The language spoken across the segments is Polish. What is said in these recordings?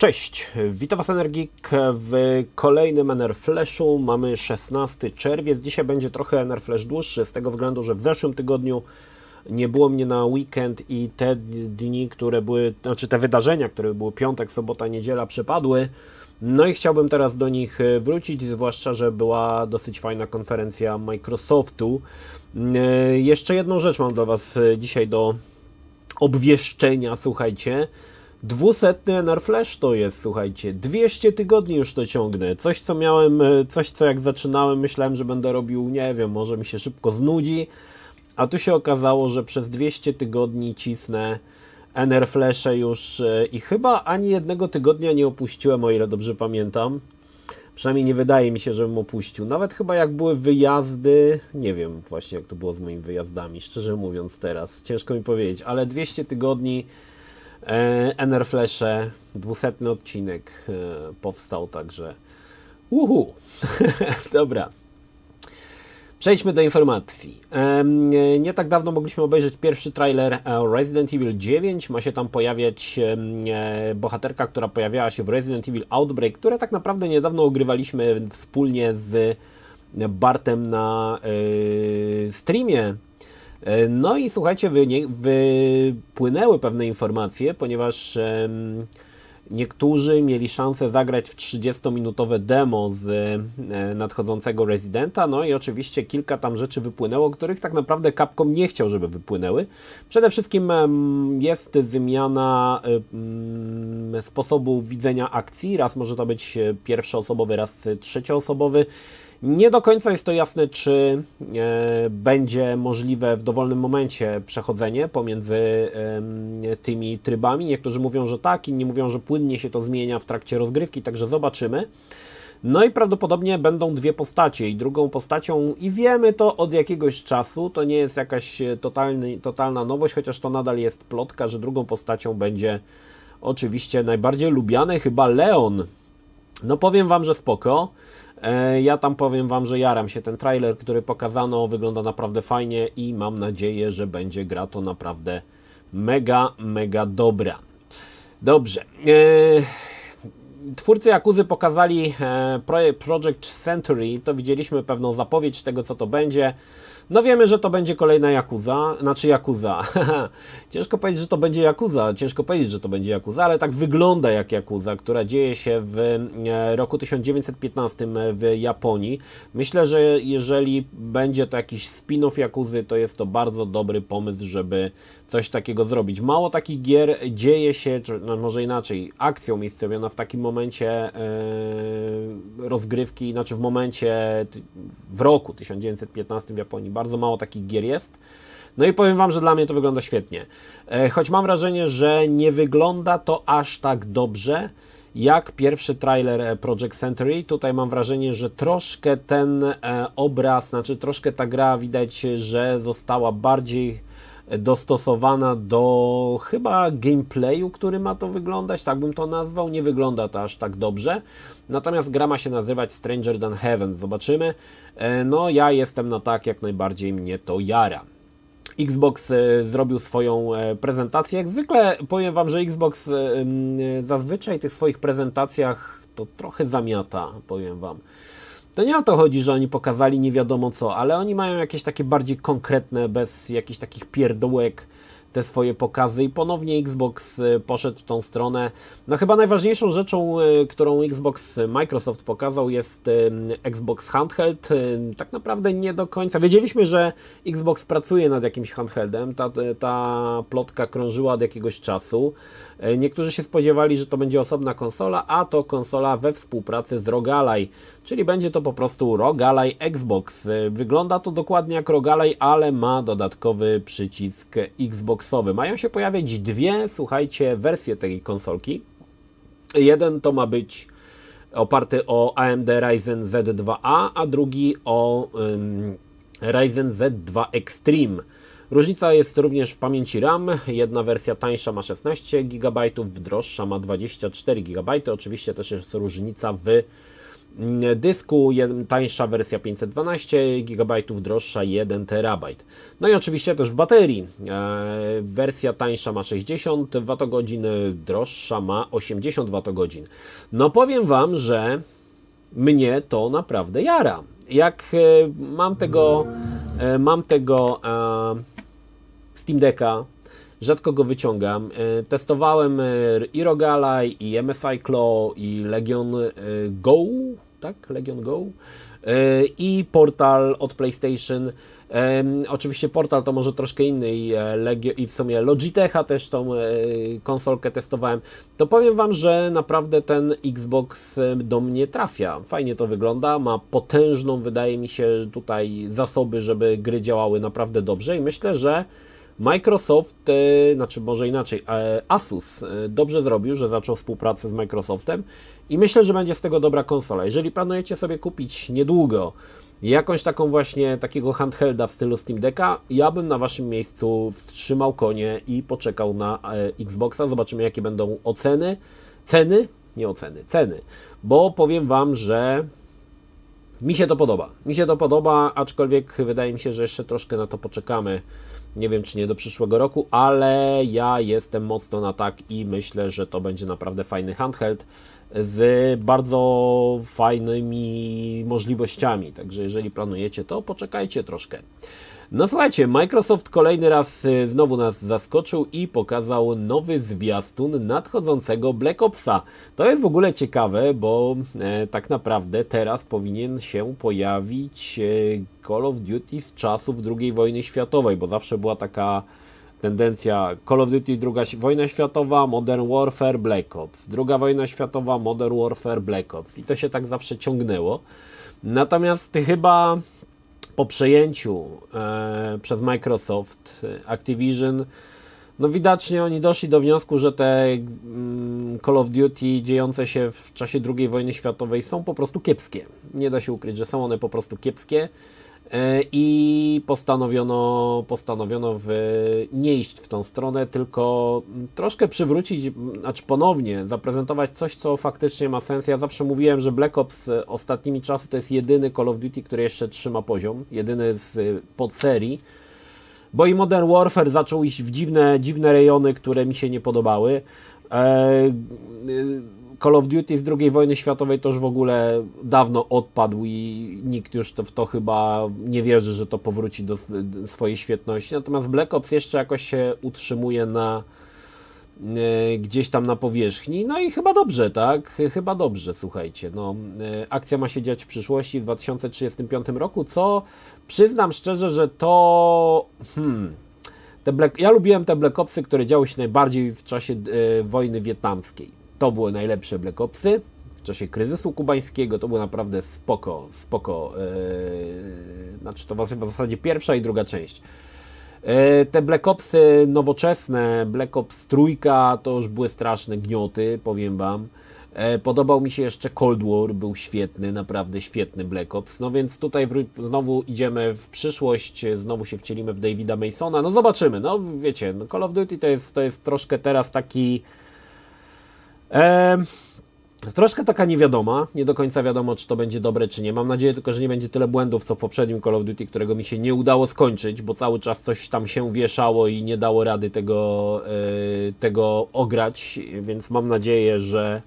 Cześć, witam Was Energik w kolejnym NR Flashu. Mamy 16 czerwiec. Dzisiaj będzie trochę NR Flash dłuższy, z tego względu, że w zeszłym tygodniu nie było mnie na weekend i te dni, które były, znaczy te wydarzenia, które były piątek, sobota, niedziela, przepadły. No i chciałbym teraz do nich wrócić, zwłaszcza, że była dosyć fajna konferencja Microsoftu. Jeszcze jedną rzecz mam dla Was dzisiaj do obwieszczenia, słuchajcie. Dwusetny NR Flash to jest, słuchajcie, 200 tygodni już to ciągnę. Coś, co miałem, e, coś, co jak zaczynałem, myślałem, że będę robił, nie wiem, może mi się szybko znudzi, a tu się okazało, że przez 200 tygodni cisnę NR Flasze już e, i chyba ani jednego tygodnia nie opuściłem, o ile dobrze pamiętam. Przynajmniej nie wydaje mi się, żebym opuścił. Nawet chyba jak były wyjazdy, nie wiem właśnie jak to było z moimi wyjazdami, szczerze mówiąc teraz, ciężko mi powiedzieć, ale 200 tygodni E, NR Flasze, dwusetny odcinek e, powstał, także uhu, dobra. Przejdźmy do informacji. Nie tak dawno mogliśmy obejrzeć pierwszy trailer e, Resident Evil 9. Ma się tam pojawiać bohaterka, która pojawiała się w Resident Evil Outbreak, które tak naprawdę niedawno ogrywaliśmy wspólnie z Bartem na streamie no i słuchajcie, wypłynęły pewne informacje, ponieważ niektórzy mieli szansę zagrać w 30-minutowe demo z e, nadchodzącego Residenta, no i oczywiście kilka tam rzeczy wypłynęło, których tak naprawdę Capcom nie chciał, żeby wypłynęły. Przede wszystkim jest zmiana sposobu widzenia akcji, raz może to być pierwszoosobowy, raz trzecioosobowy. Nie do końca jest to jasne, czy e, będzie możliwe w dowolnym momencie przechodzenie pomiędzy e, tymi trybami. Niektórzy mówią, że tak, inni mówią, że płynnie się to zmienia w trakcie rozgrywki, także zobaczymy. No i prawdopodobnie będą dwie postacie i drugą postacią, i wiemy to od jakiegoś czasu, to nie jest jakaś totalny, totalna nowość, chociaż to nadal jest plotka, że drugą postacią będzie oczywiście najbardziej lubiany chyba Leon. No powiem Wam, że spoko. E, ja tam powiem Wam, że jaram się. Ten trailer, który pokazano, wygląda naprawdę fajnie i mam nadzieję, że będzie gra to naprawdę mega, mega dobra. Dobrze. E, twórcy Jakuzy pokazali e, Project Century. To widzieliśmy pewną zapowiedź tego, co to będzie. No wiemy, że to będzie kolejna Yakuza, znaczy Yakuza. ciężko powiedzieć, że to będzie Yakuza, ciężko powiedzieć, że to będzie Yakuza, ale tak wygląda jak Yakuza, która dzieje się w e, roku 1915 w Japonii. Myślę, że jeżeli będzie to jakiś spin-off Yakuzy, to jest to bardzo dobry pomysł, żeby coś takiego zrobić. Mało takich gier dzieje się, czy no może inaczej, akcją miejscowiona w takim momencie yy, rozgrywki, znaczy w momencie, w roku 1915 w Japonii. Bardzo mało takich gier jest. No i powiem Wam, że dla mnie to wygląda świetnie. E, choć mam wrażenie, że nie wygląda to aż tak dobrze, jak pierwszy trailer Project Century. Tutaj mam wrażenie, że troszkę ten e, obraz, znaczy troszkę ta gra widać, że została bardziej dostosowana do chyba gameplayu, który ma to wyglądać, tak bym to nazwał. Nie wygląda to aż tak dobrze. Natomiast gra ma się nazywać Stranger Than Heaven. Zobaczymy. E, no, ja jestem na tak, jak najbardziej mnie to jara. Xbox e, zrobił swoją e, prezentację. Jak zwykle powiem Wam, że Xbox zazwyczaj w tych swoich prezentacjach to trochę zamiata, powiem Wam. To nie o to chodzi, że oni pokazali nie wiadomo co, ale oni mają jakieś takie bardziej konkretne, bez jakichś takich pierdółek te swoje pokazy i ponownie Xbox y, poszedł w tą stronę. No chyba najważniejszą rzeczą, y, którą Xbox Microsoft pokazał jest y, Xbox Handheld. Tak naprawdę nie do końca. Wiedzieliśmy, że Xbox pracuje nad jakimś handheldem. Ta, ta plotka krążyła od jakiegoś czasu. Niektórzy się spodziewali, że to będzie osobna konsola, a to konsola we współpracy z Rogalaj, czyli będzie to po prostu Rogalaj Xbox. Wygląda to dokładnie jak Rogalaj, ale ma dodatkowy przycisk Xboxowy. Mają się pojawiać dwie, słuchajcie, wersje tej konsolki. Jeden to ma być oparty o AMD Ryzen Z2A, a drugi o Ryzen Z2 Extreme. Różnica jest również w pamięci RAM. Jedna wersja tańsza ma 16 GB, droższa ma 24 GB. Oczywiście też jest różnica w Mm, Dysku tańsza wersja 512 GB, droższa 1 TB. No i oczywiście też w baterii. E, wersja tańsza ma 60 Wh, droższa ma 80 Wh. No powiem Wam, że mnie to naprawdę jara. Jak e, mam tego, e, mam tego Steam Decka, rzadko go wyciągam. E, Testowałem e, i Rogala, i MSI Claw, i Legion e, Go, tak? Legion Go. I Portal od PlayStation. Oczywiście Portal to może troszkę inny i, w sumie Logitecha też tą konsolkę testowałem. To powiem Wam, że naprawdę ten Xbox do mnie trafia. Fajnie to wygląda, ma potężną, wydaje mi się, tutaj zasoby, żeby gry działały naprawdę dobrze i myślę, że Microsoft, e, znaczy może inaczej, e, Asus e, dobrze zrobił, że zaczął współpracę z Microsoftem i myślę, że będzie z tego dobra konsola. Jeżeli planujecie sobie kupić niedługo jakąś taką właśnie takiego handhelda w stylu Steam Decka, ja bym na waszym miejscu wstrzymał konie i poczekał na Xboxa. Zobaczymy jakie będą oceny, ceny, nie oceny, ceny, bo powiem wam, że mi się to podoba. Mi się to podoba, aczkolwiek wydaje mi się, że jeszcze troszkę na to poczekamy. Nie wiem, czy nie do przyszłego roku, ale ja jestem mocno na tak i myślę, że to będzie naprawdę fajny handheld z bardzo fajnymi możliwościami. Także jeżeli planujecie to, poczekajcie troszkę. No słuchajcie, Microsoft kolejny raz y, znowu nas zaskoczył i pokazał nowy zwiastun nadchodzącego Black Opsa. To jest w ogóle ciekawe, bo e, tak naprawdę teraz powinien się pojawić e, Call of Duty z czasów II wojny światowej, bo zawsze była taka tendencja Call of Duty druga wojna światowa, Modern Warfare, Black Ops, druga wojna światowa, Modern Warfare, Black Ops i to się tak zawsze ciągnęło. Natomiast chyba po przejęciu e, przez Microsoft e, Activision, no widocznie oni doszli do wniosku, że te mm, Call of Duty dziejące się w czasie II wojny światowej są po prostu kiepskie. Nie da się ukryć, że są one po prostu kiepskie i postanowiono, postanowiono w, nie iść w tą stronę, tylko troszkę przywrócić, znaczy ponownie zaprezentować coś, co faktycznie ma sens. Ja zawsze mówiłem, że Black Ops e, ostatnimi czasy to jest jedyny Call of Duty, który jeszcze trzyma poziom, jedyny z e, podserii, bo i Modern Warfare zaczął iść w dziwne, dziwne rejony, które mi się nie podobały. E, Call of Duty z II wojny światowej to już w ogóle dawno odpadł i nikt już to, w to chyba nie wierzy, że to powróci do sw- do swojej świetności. Natomiast Black Ops jeszcze jakoś się utrzymuje na e, gdzieś tam na powierzchni. No i chyba dobrze, tak? Chyba dobrze, słuchajcie. No, e, akcja ma się dziać w przyszłości w 2035 roku, co przyznam szczerze, że to hmm, te Black, ja lubiłem te Black Opsy, które działy się najbardziej w czasie e, wojny wietnamskiej. To były najlepsze Black Opsy. W czasie kryzysu kubańskiego to było naprawdę spoko, spoko. E, znaczy to w zasadzie pierwsza i druga część. E, Te Black Opsy nowoczesne, Black Ops trójka, to już były straszne gnioty, powiem Wam. E, Podobał mi się jeszcze Cold War, był świetny, naprawdę świetny Black Ops. No więc tutaj znowu idziemy w przyszłość, znowu się wcielimy w Davida Masona. No zobaczymy, no wiecie, no Call of Duty to jest, to jest troszkę teraz taki. E, Troszkę taka niewiadoma, nie do końca wiadomo, czy to będzie dobre, czy nie. Mam nadzieję tylko, że nie będzie tyle błędów, co w poprzednim Call of Duty, którego mi się nie udało skończyć, bo cały czas coś tam się wieszało i nie dało rady tego, e, tego ograć, więc mam nadzieję, że,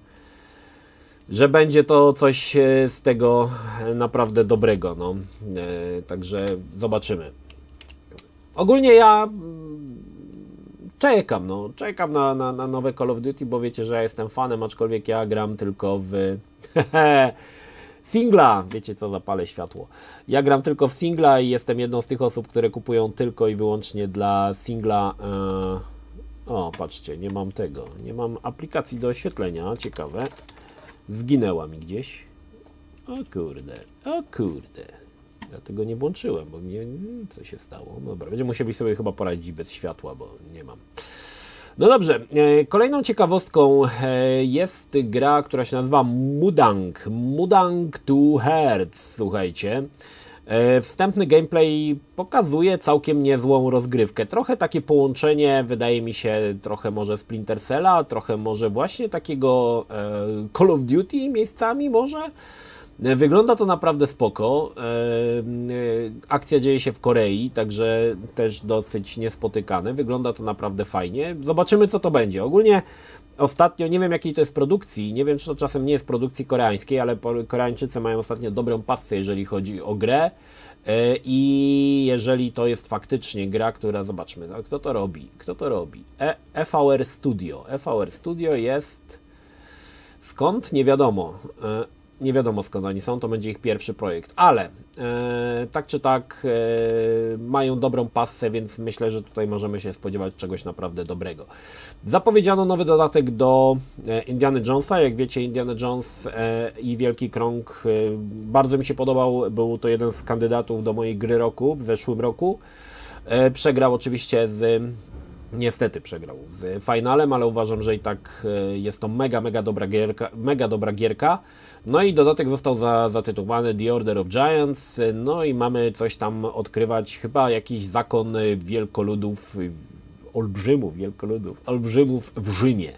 że będzie to coś e, z tego naprawdę dobrego. No. E, Także zobaczymy. Ogólnie ja czekam, no, czekam na, na, na nowe Call of Duty, bo wiecie, że ja jestem fanem, aczkolwiek ja gram tylko w singla. Wiecie co, zapalę światło. Ja gram tylko w singla i jestem jedną z tych osób, które kupują tylko i wyłącznie dla singla. E... O, patrzcie, nie mam tego, nie mam aplikacji do oświetlenia, ciekawe. Zginęła mi gdzieś. O kurde, o kurde. Ja tego nie włączyłem, bo mnie co się stało. No Dobra, będziemy musieli sobie chyba poradzić bez światła, bo nie mam. No dobrze, e, kolejną ciekawostką e, jest gra, która się nazywa Mudang. Mudang 2 Hertz, słuchajcie. E, Wstępny gameplay pokazuje całkiem niezłą rozgrywkę. Trochę takie połączenie, wydaje mi się, trochę może Splinter Cella, trochę może właśnie takiego Call of Duty miejscami może. E, Wygląda to naprawdę spoko. E, e, Akcja dzieje się w Korei, także też dosyć niespotykane. Wygląda to naprawdę fajnie. Zobaczymy, co to będzie. Ogólnie ostatnio, nie wiem jakiej to jest produkcji, nie wiem, czy to czasem nie jest produkcji koreańskiej, ale Koreańczycy mają ostatnio dobrą pasję, jeżeli chodzi o grę. I jeżeli to jest faktycznie gra, która, zobaczmy, no, kto to robi? Kto to robi? E, FVR Studio. FVR Studio jest Skąd? Nie wiadomo. E, Nie wiadomo skąd oni są, to będzie ich pierwszy projekt, ale e, tak czy tak e, mają dobrą pasę, więc myślę, że tutaj możemy się spodziewać czegoś naprawdę dobrego. Zapowiedziano nowy dodatek do e, Indiana Jonesa. Jak wiecie, Indiana Jones e, i Wielki Krąg e, bardzo mi się podobał. Był to jeden z kandydatów do mojej gry roku w zeszłym roku. E, Przegrał oczywiście z Niestety przegrał z finalem, ale uważam, że i tak e, jest to mega, mega dobra gierka. Mega dobra gierka. No i dodatek został za, zatytułowany The Order of Giants. No i mamy coś tam odkrywać, chyba jakiś zakon wielkoludów, olbrzymów, wielkoludów, olbrzymów w Rzymie.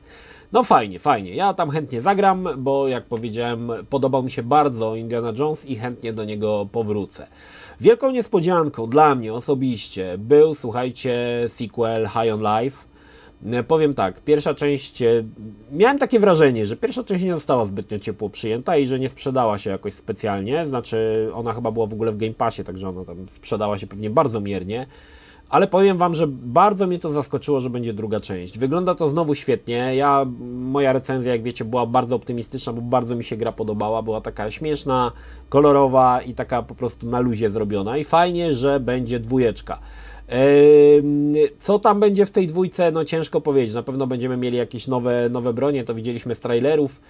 No fajnie, fajnie. Ja tam chętnie zagram, bo jak powiedziałem, podobał mi się bardzo Indiana Jones i chętnie do niego powrócę. Wielką niespodzianką dla mnie osobiście był, słuchajcie, sequel High on Life. E, Powiem tak, pierwsza część, e, miałem takie wrażenie, że pierwsza część nie została zbytnio ciepło przyjęta i że nie sprzedała się jakoś specjalnie, znaczy ona chyba była w ogóle w Game Passie, także ona tam sprzedała się pewnie bardzo miernie. Ale powiem Wam, że bardzo mnie to zaskoczyło, że będzie druga część. Wygląda to znowu świetnie. Ja, moja recenzja, jak wiecie, była bardzo optymistyczna, bo bardzo mi się gra podobała. Była taka śmieszna, kolorowa i taka po prostu na luzie zrobiona. I fajnie, że będzie dwójeczka. Ym, Co tam będzie w tej dwójce? No ciężko powiedzieć. Na pewno będziemy mieli jakieś nowe, nowe bronie, to widzieliśmy z trailerów.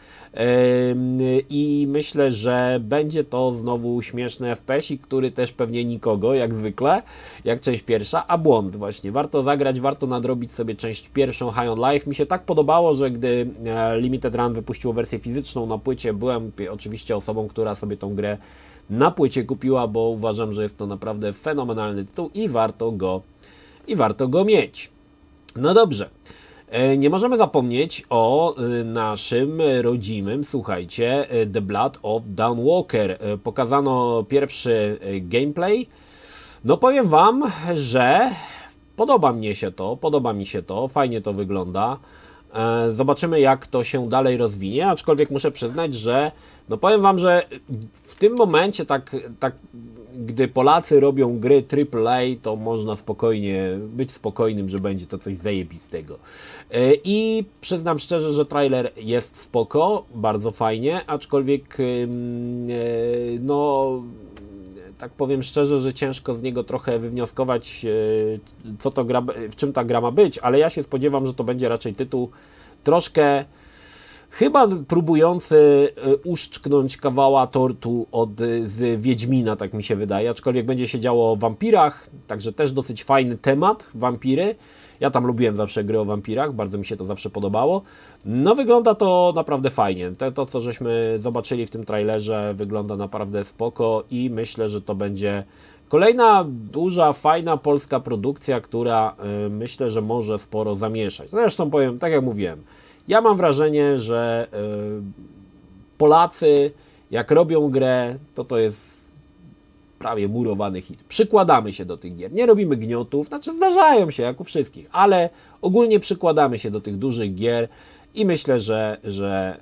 I myślę, że będzie to znowu śmieszny FPS-ik, który też pewnie nikogo, jak zwykle, jak część pierwsza, a błąd właśnie. Warto zagrać, warto nadrobić sobie część pierwszą High on Life. Mi się tak podobało, że gdy e, Limited Run wypuściło wersję fizyczną na płycie, byłem oczywiście osobą, która sobie tą grę na płycie kupiła, bo uważam, że jest to naprawdę fenomenalny tytuł i warto go, i warto go mieć. No dobrze. E, Nie możemy zapomnieć o e, naszym rodzimym, słuchajcie, e, The Blood of Dawn Walker. E, Pokazano pierwszy gameplay. No powiem Wam, że podoba mnie się to, podoba mi się to, fajnie to wygląda. Zobaczymy, jak to się dalej rozwinie, aczkolwiek muszę przyznać, że no powiem Wam, że w tym momencie, tak, tak gdy Polacy robią gry AAA, to można spokojnie być spokojnym, że będzie to coś zajebistego. E, I przyznam szczerze, że trailer jest spoko, bardzo fajnie, aczkolwiek e, no tak powiem szczerze, że ciężko z niego trochę wywnioskować, e, co to gra, w czym ta gra ma być, ale ja się spodziewam, że to będzie raczej tytuł troszkę chyba próbujący e, uszczknąć kawała tortu od, e, z Wiedźmina, tak mi się wydaje, aczkolwiek będzie się działo o wampirach, także też dosyć fajny temat, wampiry. Ja tam lubiłem zawsze gry o wampirach, bardzo mi się to zawsze podobało. No wygląda to naprawdę fajnie. To, to co żeśmy zobaczyli w tym trailerze wygląda naprawdę spoko i myślę, że to będzie kolejna duża, fajna polska produkcja, która y, myślę, że może sporo zamieszać. Zresztą powiem, tak jak mówiłem, ja mam wrażenie, że y, Polacy jak robią grę, to to jest prawie murowany hit. Przykładamy się do tych gier. Nie robimy gniotów, znaczy zdarzają się jak u wszystkich, ale ogólnie przykładamy się do tych dużych gier i myślę, że, że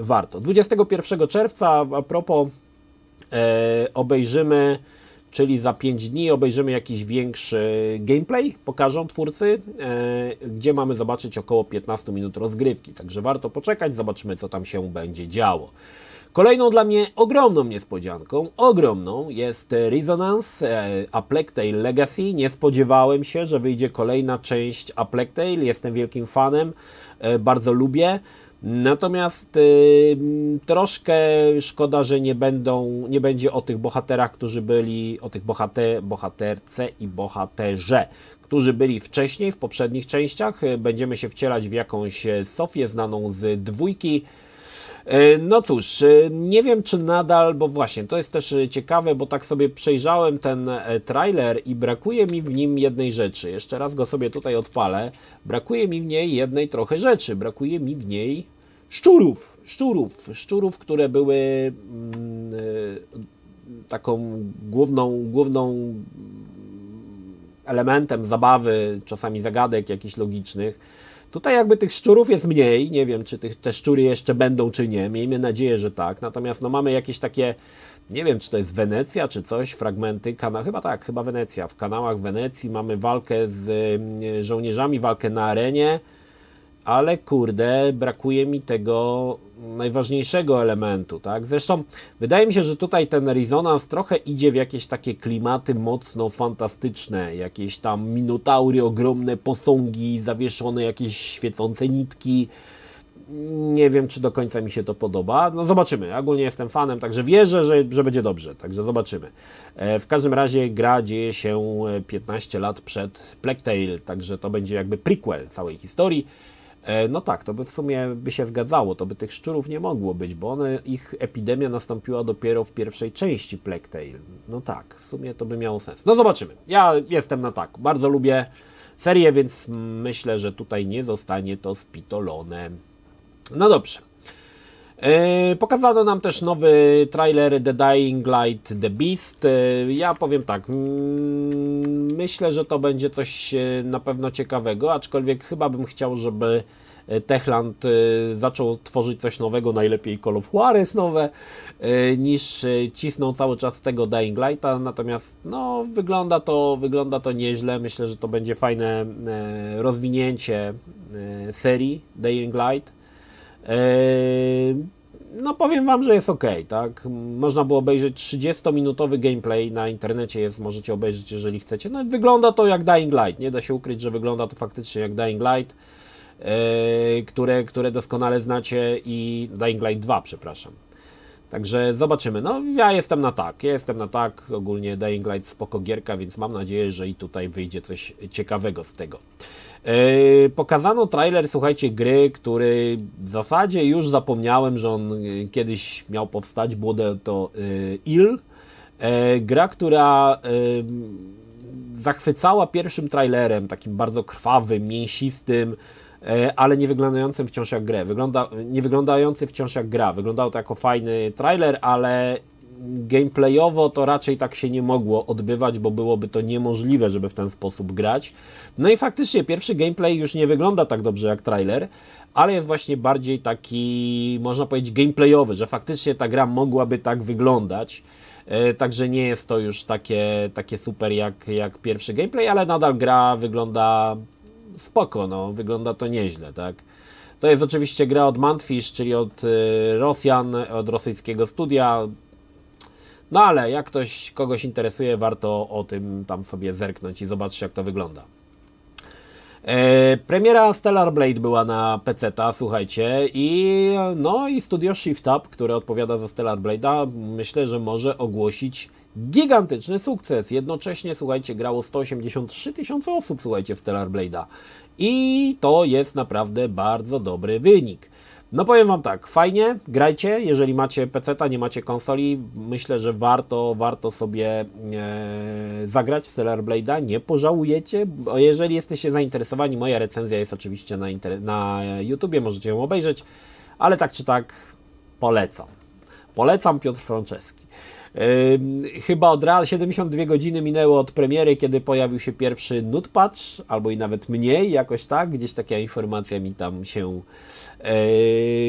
e, warto. 21 czerwca, a propos, e, obejrzymy, czyli za 5 dni obejrzymy jakiś większy gameplay, pokażą twórcy, e, gdzie mamy zobaczyć około 15 minut rozgrywki. Także warto poczekać, zobaczymy co tam się będzie działo. Kolejną dla mnie ogromną niespodzianką, ogromną jest Resonance e, A Plague Tale Legacy. Nie spodziewałem się, że wyjdzie kolejna część A Plague Tale. Jestem wielkim fanem, e, bardzo lubię. Natomiast y, troszkę szkoda, że nie będą, nie będzie o tych bohaterach, którzy byli, o tych bohater, bohaterce i bohaterze, którzy byli wcześniej w poprzednich częściach. E, Będziemy się wcielać w jakąś e, Sofię znaną z dwójki. E, No cóż, e, nie wiem czy nadal, bo właśnie to jest też e, ciekawe, bo tak sobie przejrzałem ten trailer i brakuje mi w nim jednej rzeczy. Jeszcze raz go sobie tutaj odpalę. Brakuje mi w niej jednej trochę rzeczy. Brakuje mi w niej szczurów, szczurów, szczurów, które były mm, taką główną, główną elementem zabawy, czasami zagadek jakichś logicznych. Tutaj jakby tych szczurów jest mniej, nie wiem czy tych, te szczury jeszcze będą czy nie, miejmy nadzieję, że tak, natomiast no mamy jakieś takie, nie wiem czy to jest Wenecja czy coś, fragmenty, kana chyba tak, chyba Wenecja, w kanałach Wenecji mamy walkę z żołnierzami, walkę na arenie, ale kurde, brakuje mi tego najważniejszego elementu, tak? Zresztą wydaje mi się, że tutaj ten rezonans trochę idzie w jakieś takie klimaty mocno fantastyczne, jakieś tam minotaury, ogromne posągi, zawieszone jakieś świecące nitki. Nie wiem, czy do końca mi się to podoba. No zobaczymy. Ogólnie jestem fanem, także wierzę, że, że będzie dobrze. Także zobaczymy. E, w każdym razie gra dzieje się 15 lat przed Plague Tale, także to będzie jakby prequel całej historii. E, no tak, to by w sumie by się zgadzało, to by tych szczurów nie mogło być, bo one, ich epidemia nastąpiła dopiero w pierwszej części Plague. No tak, w sumie to by miało sens. No zobaczymy. Ja jestem na tak. Bardzo lubię serię, więc myślę, że tutaj nie zostanie to spitolone. No dobrze. Yy, pokazano nam też nowy trailer The Dying Light The Beast. Yy, ja powiem tak, mm, myślę, że to będzie coś yy, na pewno ciekawego, aczkolwiek chyba bym chciał, żeby Techland zaczął tworzyć coś nowego, najlepiej Call of Juarez nowe, niż cisną cały czas tego Dying Lighta, natomiast no, wygląda, to, wygląda to nieźle, myślę, że to będzie fajne rozwinięcie serii Dying Light. No powiem Wam, że jest ok, tak? Można było obejrzeć 30-minutowy gameplay na internecie jest, możecie obejrzeć jeżeli chcecie. No wygląda to jak Dying Light, nie da się ukryć, że wygląda to faktycznie jak Dying Light, yy, które, które doskonale znacie i Dying Light 2, przepraszam. Także zobaczymy. No ja jestem na tak, ja jestem na tak, ogólnie Dying Light spoko gierka, więc mam nadzieję, że i tutaj wyjdzie coś ciekawego z tego. Yy, pokazano trailer, słuchajcie, gry, który w zasadzie już zapomniałem, że on yy, kiedyś miał powstać, było to yy, Il. Gra, która zachwycała pierwszym trailerem, takim bardzo krwawym, mięsistym, ale nie wyglądającym wciąż jak grę. Wygląda, nie wyglądający wciąż jak gra. Wyglądał to jako fajny trailer, ale gameplayowo to raczej tak się nie mogło odbywać, bo byłoby to niemożliwe, żeby w ten sposób grać. No i faktycznie pierwszy gameplay już nie wygląda tak dobrze jak trailer, ale jest właśnie bardziej taki, można powiedzieć, gameplayowy, że faktycznie ta gra mogłaby tak wyglądać. E, także nie jest to już takie, takie super jak, jak pierwszy gameplay, ale nadal gra wygląda spoko, no, wygląda to nieźle, tak. To jest oczywiście gra od Mantfish, czyli od e, Rosjan, od rosyjskiego studia. No ale jak ktoś kogoś interesuje, warto o tym tam sobie zerknąć i zobaczyć, jak to wygląda. E, premiera Stellar Blade była na PC, słuchajcie, i no i studio Shift Up, które odpowiada za Stellar Blade'a, myślę, że może ogłosić gigantyczny sukces. Jednocześnie, słuchajcie, grało 183 tysiące osób, słuchajcie, w Stellar Blade'a. I to jest naprawdę bardzo dobry wynik. No powiem Wam tak, fajnie, grajcie, jeżeli macie PC, nie macie konsoli, myślę, że warto, warto sobie e, zagrać w Stellar Blade'a, nie pożałujecie, jeżeli jesteście zainteresowani, moja recenzja jest oczywiście na, na YouTubie, możecie ją obejrzeć, ale tak czy tak polecam. Polecam Piotr Franceski. Chyba od razu 72 godziny minęło od premiery, kiedy pojawił się pierwszy nut patch, albo i nawet mniej, jakoś tak. Gdzieś taka informacja mi tam się e,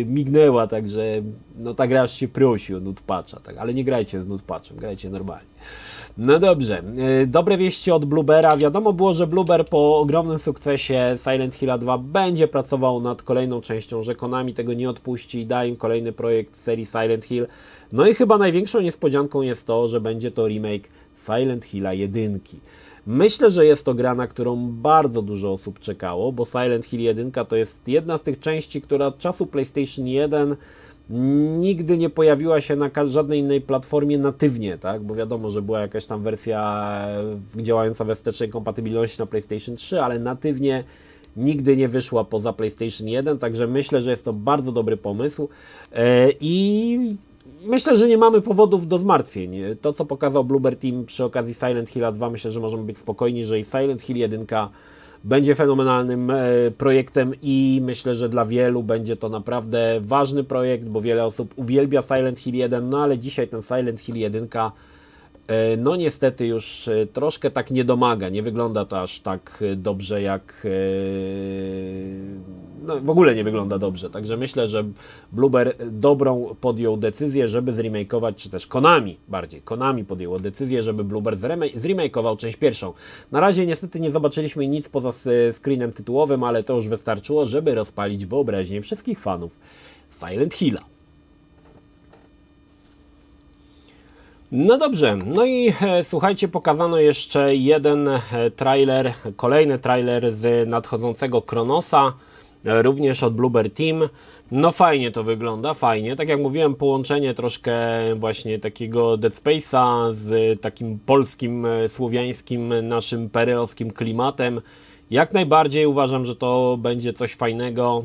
mignęła, także no ta gra się prosi o nut patcha, tak, ale nie grajcie z nut patchem, grajcie normalnie. No dobrze, e, dobre wieści od Bluebera. Wiadomo było, że Blueber po ogromnym sukcesie Silent Hill 2 będzie pracował nad kolejną częścią, że Konami tego nie odpuści i da im kolejny projekt serii Silent Hill. No i chyba największą niespodzianką jest to, że będzie to remake Silent Hilla 1. Myślę, że jest to gra, na którą bardzo dużo osób czekało, bo Silent Hill 1 to jest jedna z tych części, która od czasu PlayStation 1 nigdy nie pojawiła się na żadnej innej platformie natywnie, tak? Bo wiadomo, że była jakaś tam wersja działająca we wstecznej kompatybilności na PlayStation 3, ale natywnie nigdy nie wyszła poza PlayStation 1, także myślę, że jest to bardzo dobry pomysł e, i myślę, że nie mamy powodów do zmartwień. To, co pokazał Bluebird Team przy okazji Silent Hill 2, myślę, że możemy być spokojni, że i Silent Hill 1 będzie fenomenalnym e, projektem i myślę, że dla wielu będzie to naprawdę ważny projekt, bo wiele osób uwielbia Silent Hill 1, no ale dzisiaj ten Silent Hill 1 E, no niestety już e, troszkę tak nie domaga, nie wygląda to aż tak dobrze jak... No w ogóle nie wygląda dobrze, także myślę, że Blueber dobrą podjął decyzję, żeby zremakeować, czy też Konami bardziej, Konami podjęło decyzję, żeby Blueber zremakeował część pierwszą. Na razie niestety nie zobaczyliśmy nic poza screenem tytułowym, ale to już wystarczyło, żeby rozpalić wyobraźnię wszystkich fanów Silent Hilla. No dobrze, no i e, słuchajcie, pokazano jeszcze jeden e, trailer, kolejny trailer z nadchodzącego Kronosa, również od Bluebird Team. No fajnie to wygląda, fajnie. Tak jak mówiłem, połączenie troszkę właśnie takiego Dead Space'a z takim polskim, e, słowiańskim, naszym perelowskim klimatem. Jak najbardziej uważam, że to będzie coś fajnego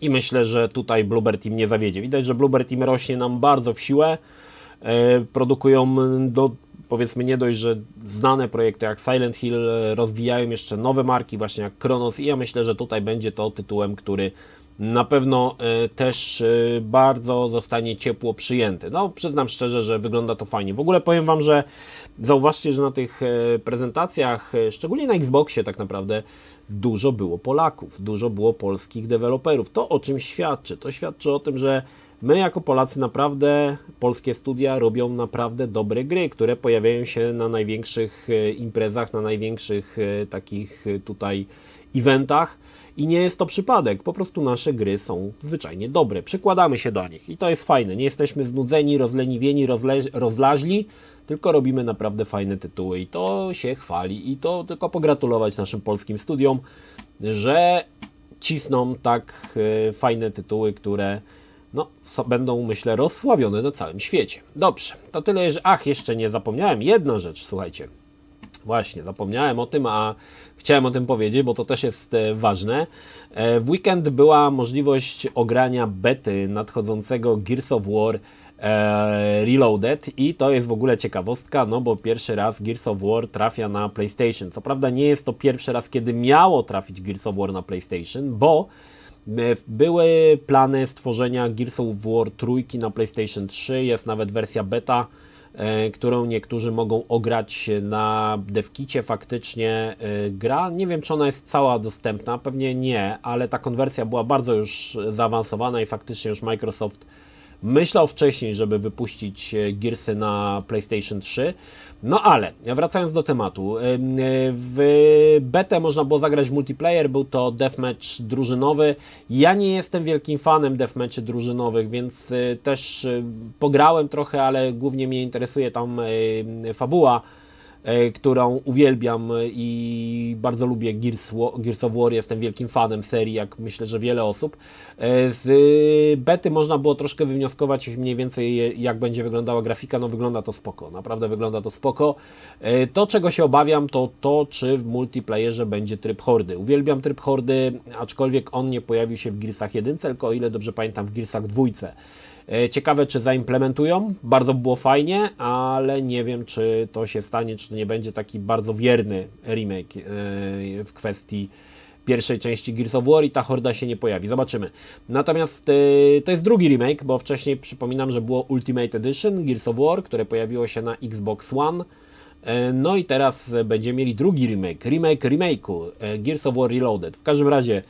i myślę, że tutaj Bluebird Team nie zawiedzie. Widać, że Bluebird Team rośnie nam bardzo w siłę. E, produkują, no, powiedzmy nie dość, że znane projekty jak Silent Hill e, rozwijają jeszcze nowe marki, właśnie jak Kronos i ja myślę, że tutaj będzie to tytułem, który na pewno e, też bardzo zostanie ciepło przyjęty. No, przyznam szczerze, że wygląda to fajnie. W ogóle powiem Wam, że zauważcie, że na tych prezentacjach, szczególnie na Xboxie tak naprawdę, dużo było Polaków, dużo było polskich deweloperów. To o czym świadczy? To świadczy o tym, że My jako Polacy naprawdę, polskie studia robią naprawdę dobre gry, które pojawiają się na największych e, imprezach, na największych e, takich e, tutaj eventach. I nie jest to przypadek, po prostu nasze gry są zwyczajnie dobre. Przykładamy się do nich i to jest fajne. Nie jesteśmy znudzeni, rozleniwieni, rozle- rozlaźli, tylko robimy naprawdę fajne tytuły i to się chwali. I to tylko pogratulować naszym polskim studiom, że cisną tak fajne tytuły, które no, so, będą, myślę, rozsławione na całym świecie. Dobrze, to tyle, że... Ach, jeszcze nie zapomniałem, jedna rzecz, słuchajcie. Właśnie, zapomniałem o tym, a chciałem o tym powiedzieć, bo to też jest e, ważne. E, w weekend była możliwość ogrania bety nadchodzącego Gears of War e, Reloaded i to jest w ogóle ciekawostka, no bo pierwszy raz Gears of War trafia na PlayStation. Co prawda nie jest to pierwszy raz, kiedy miało trafić Gears of War na PlayStation, bo były plany stworzenia Gears of War trójki na PlayStation 3, jest nawet wersja beta, e, którą niektórzy mogą ograć na devkicie faktycznie e, gra. Nie wiem, czy ona jest cała dostępna, pewnie nie, ale ta konwersja była bardzo już zaawansowana i faktycznie już Microsoft myślał wcześniej, żeby wypuścić Gearsy na PlayStation 3. No ale, wracając do tematu, w betę można było zagrać w multiplayer, był to deathmatch drużynowy. Ja nie jestem wielkim fanem deathmatchy drużynowych, więc też pograłem trochę, ale głównie mnie interesuje tam fabuła E, którą uwielbiam i bardzo lubię Gears, Gears of War, jestem wielkim fanem serii, jak myślę, że wiele osób. E, z bety można było troszkę wywnioskować mniej więcej jak będzie wyglądała grafika, no wygląda to spoko, naprawdę wygląda to spoko. E, to czego się obawiam to to, czy w multiplayerze będzie tryb hordy. Uwielbiam tryb hordy, aczkolwiek on nie pojawił się w Gearsach 1, tylko o ile dobrze pamiętam w Gearsach 2. E, ciekawe, czy zaimplementują. Bardzo było fajnie, ale nie wiem, czy to się stanie, czy to nie będzie taki bardzo wierny remake e, w kwestii pierwszej części Gears of War i ta horda się nie pojawi. Zobaczymy. Natomiast e, to jest drugi remake, bo wcześniej przypominam, że było Ultimate Edition Gears of War, które pojawiło się na Xbox One. No i teraz będziemy mieli drugi remake, remake remake'u Gears of War Reloaded. W każdym razie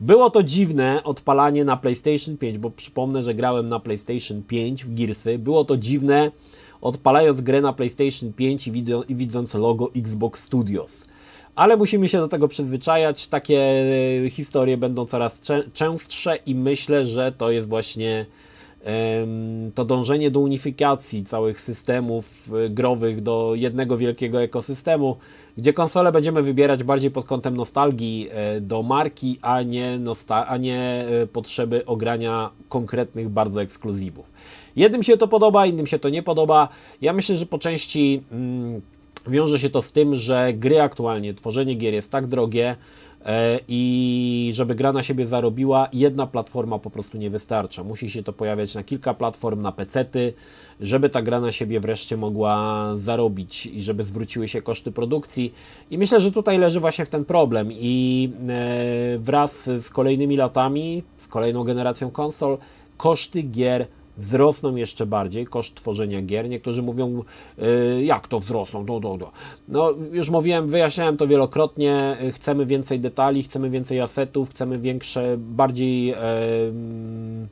było to dziwne odpalanie na PlayStation 5, bo przypomnę, że grałem na PlayStation 5 w Gearsy. Było to dziwne odpalając grę na PlayStation 5 i, i widząc logo Xbox Studios. Ale musimy się do tego przyzwyczajać. Takie e, historie będą coraz częstsze i myślę, że to jest właśnie to dążenie do unifikacji całych systemów e, growych do jednego wielkiego ekosystemu, gdzie konsole będziemy wybierać bardziej pod kątem nostalgii e, do marki, a nie, a nie e, potrzeby ogrania konkretnych bardzo ekskluzywów. Jednym się to podoba, innym się to nie podoba. Ja myślę, że po części mm, wiąże się to z tym, że gry aktualnie, tworzenie gier jest tak drogie, I żeby gra na siebie zarobiła, jedna platforma po prostu nie wystarcza. Musi się to pojawiać na kilka platform, na pecety, żeby ta gra na siebie wreszcie mogła zarobić i żeby zwróciły się koszty produkcji. I myślę, że tutaj leży właśnie w ten problem. I e, wraz z kolejnymi latami, z kolejną generacją konsol, koszty gier wzrosną jeszcze bardziej, koszt tworzenia gier. Niektórzy mówią, y, jak to wzrosną, do, do, do. No, już mówiłem, wyjaśniałem to wielokrotnie, chcemy więcej detali, chcemy więcej asetów, chcemy większe, bardziej... em,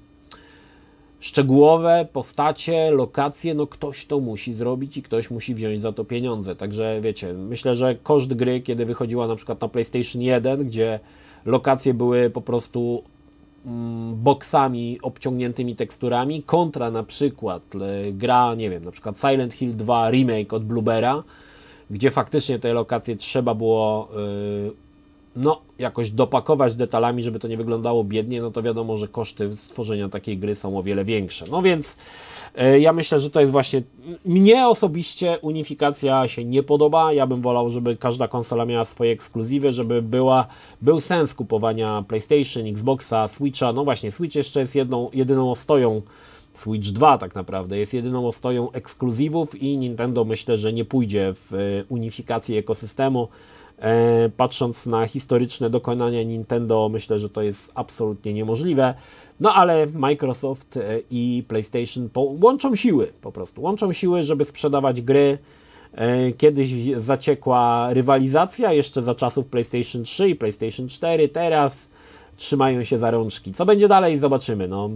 szczegółowe postacie, lokacje, no ktoś to musi zrobić i ktoś musi wziąć za to pieniądze. Także wiecie, myślę, że koszt gry, kiedy wychodziła na przykład na PlayStation 1, gdzie lokacje były po prostu boksami obciągniętymi teksturami, kontra na przykład e, gra, nie wiem, na przykład Silent Hill 2 remake od Bluebera, gdzie faktycznie te lokacje trzeba było y, no, jakoś dopakować detalami, żeby to nie wyglądało biednie, no to wiadomo, że koszty stworzenia takiej gry są o wiele większe. No więc e, ja myślę, że to jest właśnie. Mnie osobiście unifikacja się nie podoba. Ja bym wolał, żeby każda konsola miała swoje ekskluzywy, żeby była, był sens kupowania PlayStation, Xboxa, Switcha. No właśnie, Switch jeszcze jest jedną, jedyną ostoją. Switch 2 tak naprawdę jest jedyną ostoją ekskluzywów i Nintendo myślę, że nie pójdzie w e, unifikację ekosystemu. E, patrząc na historyczne dokonania Nintendo, myślę, że to jest absolutnie niemożliwe. No ale Microsoft e, i PlayStation łączą siły po prostu. Łączą siły, żeby sprzedawać gry. E, Kiedyś zaciekła rywalizacja jeszcze za czasów PlayStation 3 i PlayStation 4. Teraz trzymają się za rączki. Co będzie dalej, zobaczymy. No,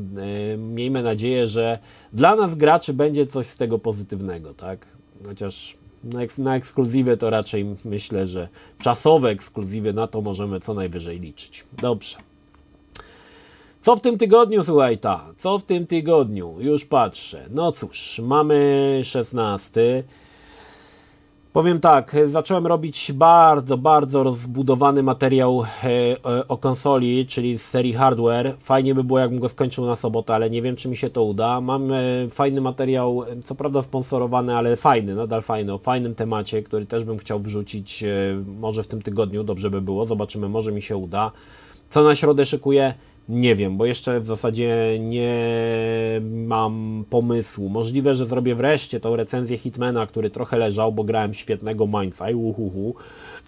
miejmy nadzieję, że dla nas graczy będzie coś z tego pozytywnego, tak? Chociaż na, eks- na ekskluzywy to raczej myślę, że czasowe ekskluzywy na to możemy co najwyżej liczyć. Dobrze. Co w tym tygodniu, słuchaj, ta? Co w tym tygodniu? Już patrzę. No cóż, mamy 16. Powiem tak, zacząłem robić bardzo, bardzo rozbudowany materiał e, e, o konsoli, czyli z serii hardware. Fajnie by było, jakbym go skończył na sobotę, ale nie wiem, czy mi się to uda. Mam e, fajny materiał, e, co prawda sponsorowany, ale fajny, nadal fajny, o fajnym temacie, który też bym chciał wrzucić e, może w tym tygodniu, dobrze by było. Zobaczymy, może mi się uda. Co na środę szykuję? Nie wiem, bo jeszcze w zasadzie nie mam pomysłu. Możliwe, że zrobię wreszcie tą recenzję Hitmana, który trochę leżał, bo grałem świetnego Mindfire, uhuhu.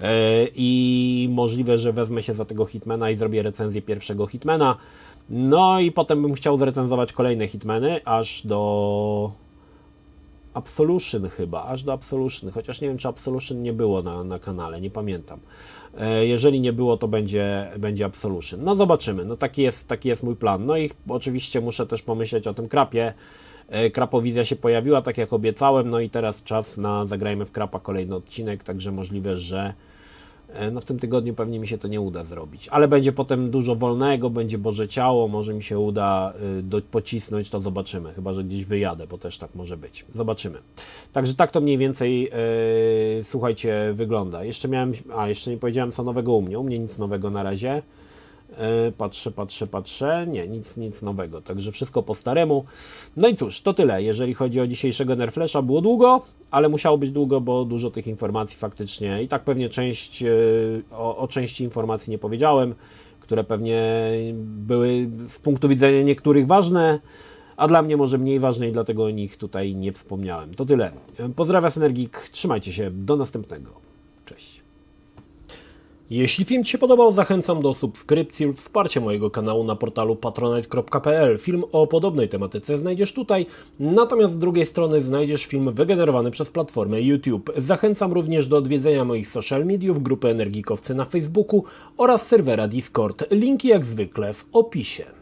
E, I możliwe, że wezmę się za tego Hitmana i zrobię recenzję pierwszego Hitmana. No i potem bym chciał zrecenzować kolejne Hitmany, aż do Absolution chyba, aż do Absolution, chociaż nie wiem, czy Absolution nie było na, na kanale, nie pamiętam. E, Jeżeli nie było, to będzie, będzie Absolution. No zobaczymy, no taki jest, taki jest mój plan. No i oczywiście muszę też pomyśleć o tym krapie. E, Krapowizja się pojawiła, tak jak obiecałem, no i teraz czas na Zagrajmy w Krapa kolejny odcinek, także możliwe, że no w tym tygodniu pewnie mi się to nie uda zrobić, ale będzie potem dużo wolnego, będzie Boże Ciało, może mi się uda y, do, pocisnąć, to zobaczymy, chyba, że gdzieś wyjadę, bo też tak może być, zobaczymy. Także tak to mniej więcej, y, słuchajcie, wygląda. Jeszcze miałem, a jeszcze nie powiedziałem co nowego u mnie, u mnie nic nowego na razie. E, Patrzę, patrzę, patrzę. Nie, nic, nic nowego. Także wszystko po staremu. No i cóż, to tyle. Jeżeli chodzi o dzisiejszego Nerflesha, było długo, ale musiało być długo, bo dużo tych informacji faktycznie i tak pewnie część, e, o, o części informacji nie powiedziałem, które pewnie były z punktu widzenia niektórych ważne, a dla mnie może mniej ważne i dlatego o nich tutaj nie wspomniałem. To tyle. Pozdrawiam Synergik, trzymajcie się, do następnego. Cześć. Jeśli film Ci się podobał, zachęcam do subskrypcji lub wsparcia mojego kanału na portalu patronite.pl. Film o podobnej tematyce znajdziesz tutaj, natomiast z drugiej strony znajdziesz film wygenerowany przez platformę YouTube. Zachęcam również do odwiedzenia moich social mediów, grupy Energikowcy na Facebooku oraz serwera Discord. Linki jak zwykle w opisie.